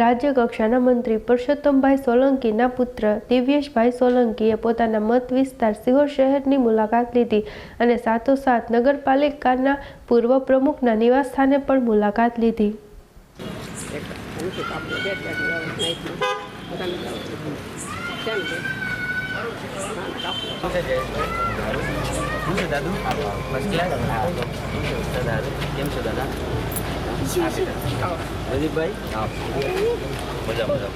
રાજ્યકક્ષાના મંત્રી પરસોત્તમભાઈ સોલંકીના પુત્ર દિવ્યેશભાઈ સોલંકીએ પોતાના મત વિસ્તાર સિહોર શહેરની મુલાકાત લીધી અને સાથોસાથ નગરપાલિકાના પૂર્વ પ્રમુખના નિવાસસ્થાને પણ મુલાકાત લીધી. દાદુ કેમ છો દાદુ? Lấy đi bấy. Không. Bây giờ bây giờ.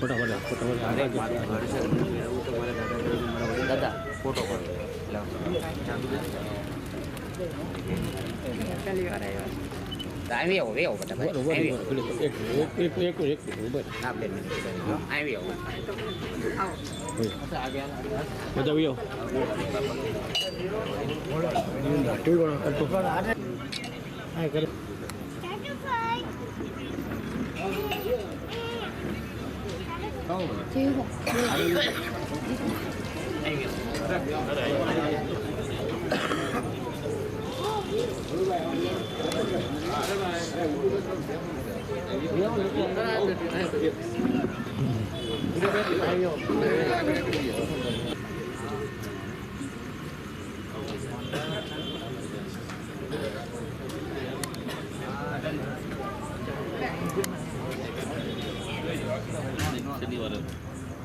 Photo, photo, photo. Dada. First class શું છે દાદુ કેમ છો દાદા પ્રદીપભાઈ હા મજા મજા કેમ છો દાદા ફોટો પાડો આવી આવો આવી આવો બધા ભાઈ આવી આવો હા બે મિનિટ આવી આવો શનિવારે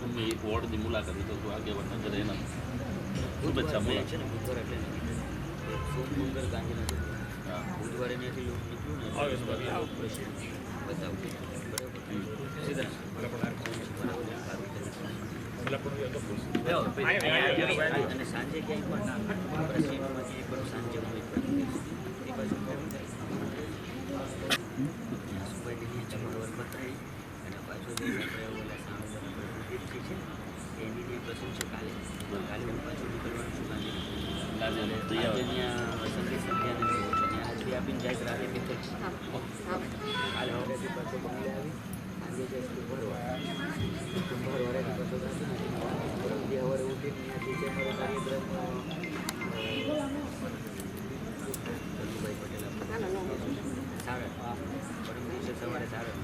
અમે એક વોર્ડની મુલાકાત લીધો તો આગેવાન નજર એના શુભેચ્છા છે ને બુધવારે એટલે સોમમંગળ ગાંધીનગર. બુધવારે ત્યાંથી લોક નીકળ્યું ને બતાવું સીધા. અને સાંજે ક્યાંય પણ પ્રસિદ્ધમાં પણ સાંજે હોય પણ એ બાજુ સુભાઈ ચમરવર બતાવી અને પાછું આપણે ઓલા સામે એની પ્રસંગ છે કાલે. કાલે હું પાછું નીકળવાનું છું ગાંધીનગર આજે આજે તૈયાર ત્યાં સંગીત સંધ્યાને જોવો છે ત્યાં હાજરી આપીને જાય રાતે પીતે કાલે હવેથી પાછો બંગલે આવી આજે જાય સ્કૂલ ભરવા સ્કૂલ ભરવાથી પાછો ગાંધીનગર પરમ દી સવારે ઉઠીને ત્યાંથી જે મારો કાર્યક્રમ ચંદુભાઈ પટેલ સાડા પરમ દિવસે સવારે સાડા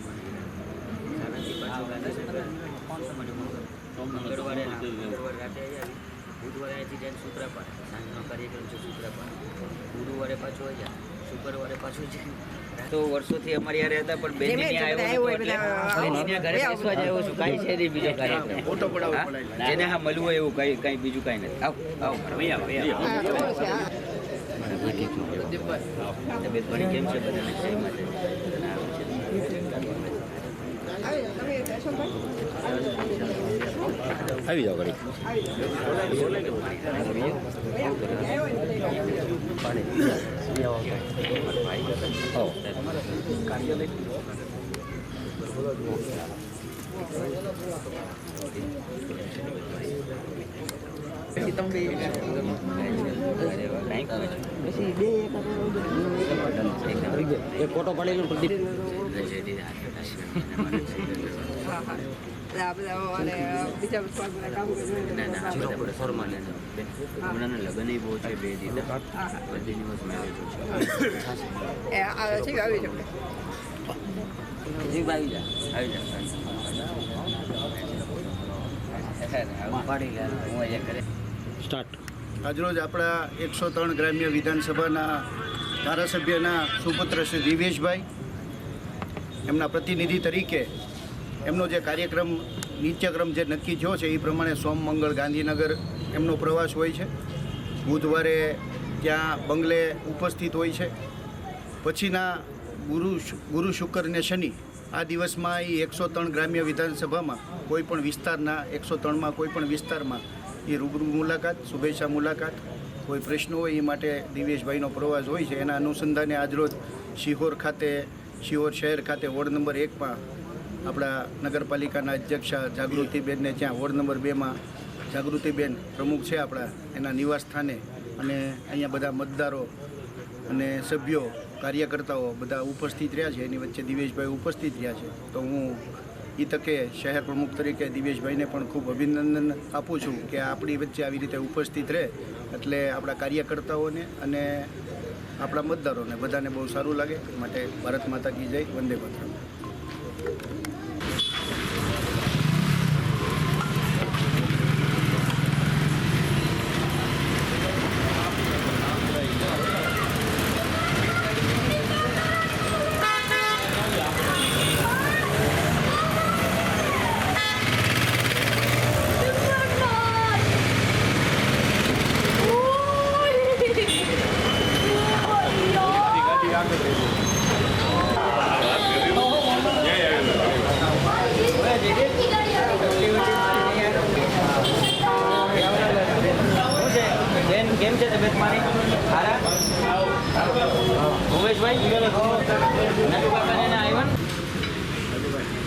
સાડાથી પાછો ગાંધીનગર મને મંગળવારે ના, મંગળવારે રાતે આવી. બુધવારે અહીંથી જઈને સૂત્રાપાડ સાંજનો કાર્યક્રમ છે સૂત્રાપાડ ગુરુવારે પાછું આવ્યા શુક્રવારે પાછું છે તો વર્ષોથી અમારી યારે હતા પણ બેન એટલે બેનના ઘરે બેસવા જ આવ્યો છું. કાંઈ છે નહીં બીજો કાર્યક્રમ. ફોટો પડાવવો જેને હા મળવું હોય એવું કઈ કઈ બીજું કાંઈ નથી. આવ આવો. ભાઈ આવો કેમ છે બધાને જય માતાજી આવી જાઓ ઘડી એક ફોટો પાડી લો પ્રદીપ લગ્ન બહુ છે બે દીધા દિવસ મેરેજ છે આવી જા આવી જા પાડી લે કરે સ્ટાર્ટ. આજરોજ આપણા એકસો ત્રણ ગ્રામ્ય વિધાનસભાના ધારાસભ્યના સુપુત્ર શ્રી દિવેશભાઈ, એમના પ્રતિનિધિ તરીકે એમનો જે કાર્યક્રમ, નિત્યક્રમ જે નક્કી થયો છે, એ પ્રમાણે સોમ મંગળ ગાંધીનગર એમનો પ્રવાસ હોય છે. બુધવારે ત્યાં બંગલે ઉપસ્થિત હોય છે. પછીના ગુરુ ગુરુ શુક્ર ને શનિ, આ દિવસમાં એ એકસો ત્રણ ગ્રામ્ય વિધાનસભામાં કોઈ પણ વિસ્તારના, એકસો ત્રણમાં કોઈ પણ વિસ્તારમાં એ રૂબરૂ મુલાકાત, શુભેચ્છા મુલાકાત. કોઈ પ્રશ્નો હોય એ માટે દિવેશભાઈનો પ્રવાસ હોય છે. એના અનુસંધાને આજરોજ શિહોર ખાતે, શિહોર શહેર ખાતે વોર્ડ નંબર એકમાં આપણા નગરપાલિકાના અધ્યક્ષા જાગૃતિબેનને જ્યાં વોર્ડ નંબર બેમાં જાગૃતિબેન પ્રમુખ છે આપણા એના નિવાસ સ્થાને. અને અહીંયા બધા મતદારો અને સભ્યો, કાર્યકર્તાઓ બધા ઉપસ્થિત રહ્યા છે. એની વચ્ચે દિવેશભાઈ ઉપસ્થિત રહ્યા છે. તો હું એ તકે શહેર પ્રમુખ તરીકે દિવેશભાઈને પણ ખૂબ અભિનંદન આપું છું કે આપણી વચ્ચે આવી રીતે ઉપસ્થિત રહે એટલે આપણા કાર્યકર્તાઓને અને આપણા મતદારોને બધાને બહુ સારું લાગે. માટે ભારત માતા કી જય, વંદે માતરમ બેન કેમ છે તબિયત પાણી સારા ઉમેશભાઈ નટુકા કરીને આવ્યા ને? બેઠો વિજયભાઈ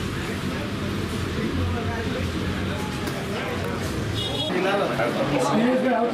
બેહો, બેહો. બેહો, બેહો, બેહો.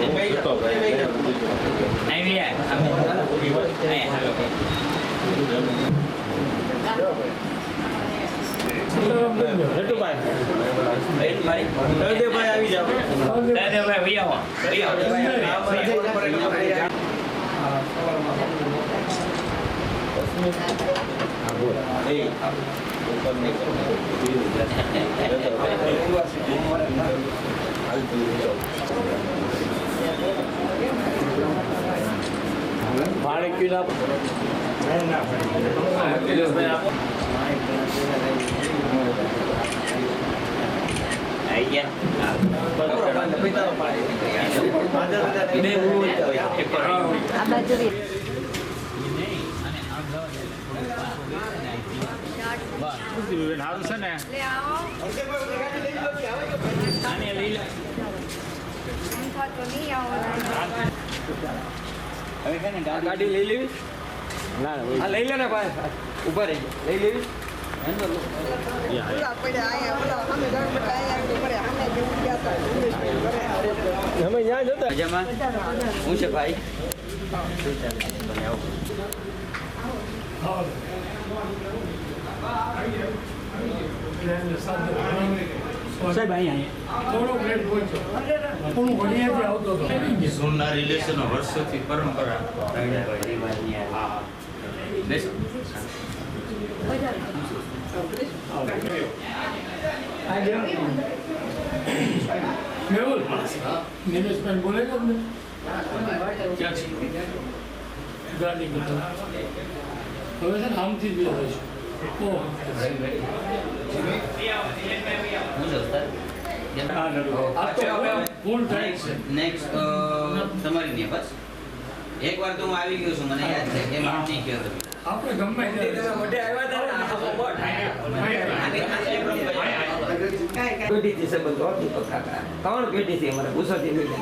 સામે બેસી જા. અહીં બી આય, સામે. અહીં, હાલો. બેન મારી. દાદાભાઈ વહી આવો. વહી આવો. વહી આવો. આઈ ગયા. ઉભું હોય. એક કરો. આને લઈ લો. હવે છે ને ગાડી ગાડી લઈ લેવી હા લઈ લે ને ભાઈ ઊભા રહી લઈ લેવી અમે ત્યાં જતા મજામાં હું છે ભાઈ શું ચાલે તમે આવો સાહેબ અહીંયા ઝોનના રિલેશનો વર્ષોથી પરંપરા મેહુલ નિમેશભાઈ બોલે તો ને? ક્યાં છે હવે છે આમથી જ હોય છે. ઓહ હું છું સર આ તો હવે ફૂલ ટાઈટ છે નેક્સ્ટ તમારી ને બસ. એકવાર તો હું આવી ગયો છું મને યાદ છે કે હું નહીં ગયો તમે આપણે ગમે પેઢીથી સંબંધ હોતું તો કાકા. ત્રણ પેઢીથી અમારે? મિલે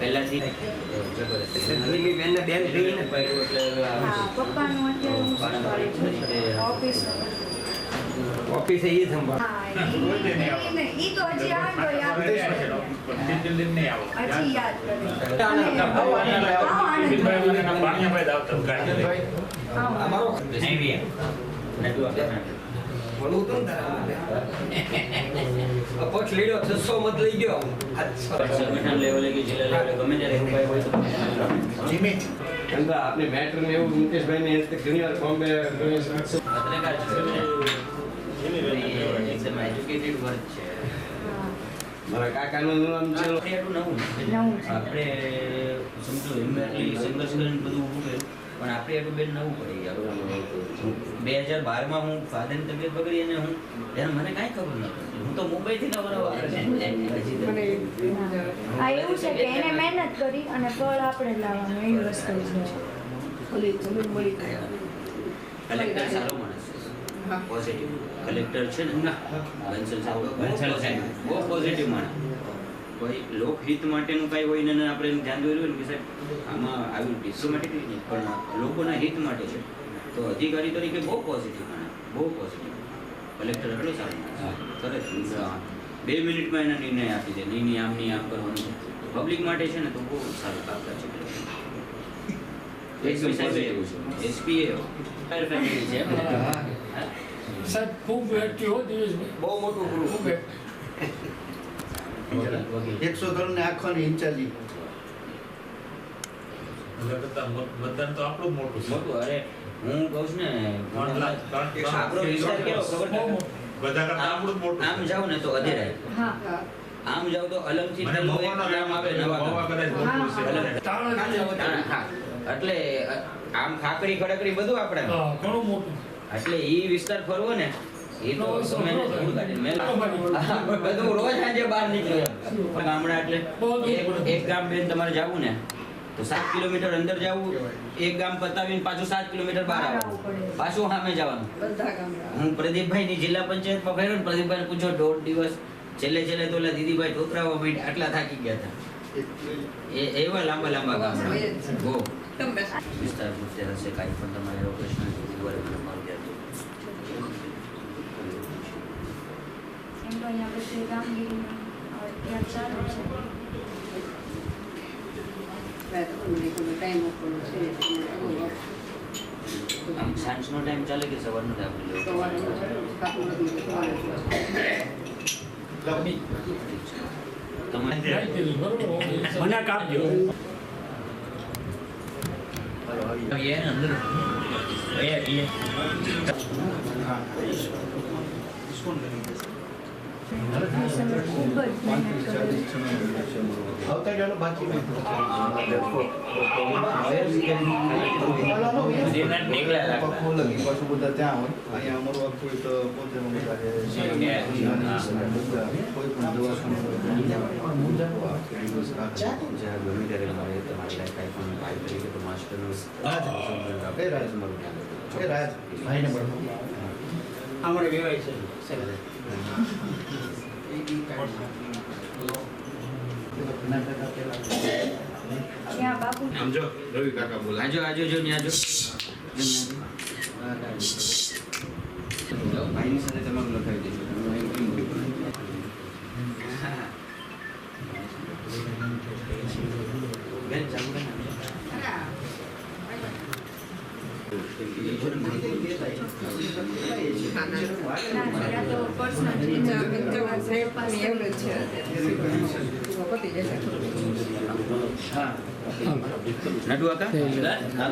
પહેલાથી બેન થઈ ને પપ્પાનું અત્યારે છું? ઓફિસ. ઓફિસે એ સંભાળ. અમારો ભણવું તો ને તારે. પક્ષ લીડો છસો મત લઈ ગયો સંગઠન લેવલે કે જિલ્લા લેવલે ગમે ત્યારે એવું હોય તો કે આપણે મેટર ને એવું મુકેશભાઈ ને ઘણી વાર બોમ્બે પત્રકાર છે એજ્યુકેટેડ વર્ગ છે મારા કાકાનું નામ છે આપણે એટલું નવું છે. નવું છે. આપણે સમજો એમ્બ્રોઇડરી સંઘર્ષ કરીને બધું ઉભું કર્યું પણ આપણે એટલું બેન નવું પડી ગયા બે હજાર બારમાં હું ફાધરની તબિયત બગડી અને હું ત્યારે મને કાંઈ ખબર નહોતી. હું હું તો મુંબઈથી થી આ એવું છે કે એને મહેનત કરી અને ફળ આપણે લાવવાનું એવી વસ્તુ છે. કલેક્ટર સારો માણસ છે. પોઝિટિવ કલેક્ટર છે ને? બંસલ સાહેબ બંસલ સાહેબ. બહુ પોઝિટિવ માણસ. કોઈ લોકહિત માટેનું કાંઈ હોય ને આપણે એનું ધ્યાન દોર્યું ને કે સાહેબ આમાં આવી ડિપ્લોમેટિક નહીં. પણ લોકોના હિત માટે છે. તો અધિકારી તરીકે બહુ પોઝિટિવ બહુ પોઝિટિવ કલેક્ટર એટલો સારો સરસ. બે મિનિટમાં એના નિર્ણય આપી દે. નહીં આમ નહીં આમ કરવાનું પબ્લિક માટે છે ને તો બહુ સારું કામકાજ છે. એસપી સાહેબ એવું છે. એસપી ફેમિલી છે. સાહેબ ખૂબ દિવેશભાઈ બહુ મોટું ગ્રુપ ખૂબ active. એકસો ત્રણને આખોની ઇન્ચાર્જી મતદાન તો આપણું મોટું મોટું અરે હું કહું છું ને ત્રણ લાખ, ત્રણ- ત્રણ- આપણો વિસ્તાર કેવો ખબર બહુ છે? મોટું. બધા કરતા આપણું જ મોટું આમ જાવ ને તો અધેરાય. આમ જાવ તો આવે નવા હા. એટલે આમ ખાકડી ખડકડી બધું આપણે ઘણું મોટું. એટલે ઈ વિસ્તાર ફરવો ને એ તો તો તમે એને થોડું કાઢીને બધું રોજ સાંજે બહાર નીકળે ગામડા એટલે એક- ગામ બેન તમારે જવું ને તો સાત કિલોમીટર અંદર જવું એક ગામ પતાવીને પાછું સાત કિલોમીટર બહાર આવવું. પાછું સામે જવાનું. હું પ્રદીપભાઈ ની જિલ્લા પંચાયતમાં ફર્યો ને પ્રદીપભાઈ પૂછો દોઢ દિવસ છેલ્લે છેલ્લે તો દીદીભાઈ ઠોકરાવા માંડ્યા આટલા થાકી ગયા હતા. એ એવા લાંબા લાંબા ગામડા. વિસ્તાર પૂછતે હશે કાંઈ પણ તમારે એવો પ્રશ્ન તો અહીંયા બધી કામગીરીમાં અત્યારે ચાલુ છે. આમ સાંજનો ટાઈમ ચાલે કે સવારનો ટાઈમ બરોબર મને કાપજો તમે ખૂબ જ મહેનત કરી આવતા ચાલો બાકી પાછું બધા ત્યાં હોય અહીંયા અમારું આખું એક પોતે બધા કોઈ પણ દવાખાનું હોય તો અહીંયા આખો દિવસ રાખે. જ્યાં ગમે ત્યારે મારે તમારી લાઈફ કાંઈ પણ ભાઈ તરીકે તો માસ્ટરનો એ રાજ એ રાજ ભાઈને મળો અમારે વેવાય છે ત્યાં બાપુ સમજો રવિ કાકા બોલે આજો આજો જો ને આજો ભાઈની સાથે તમારું લખાવી દેજો હું એમ કેમ બોલું? બેન ચાલુ કર ને. ના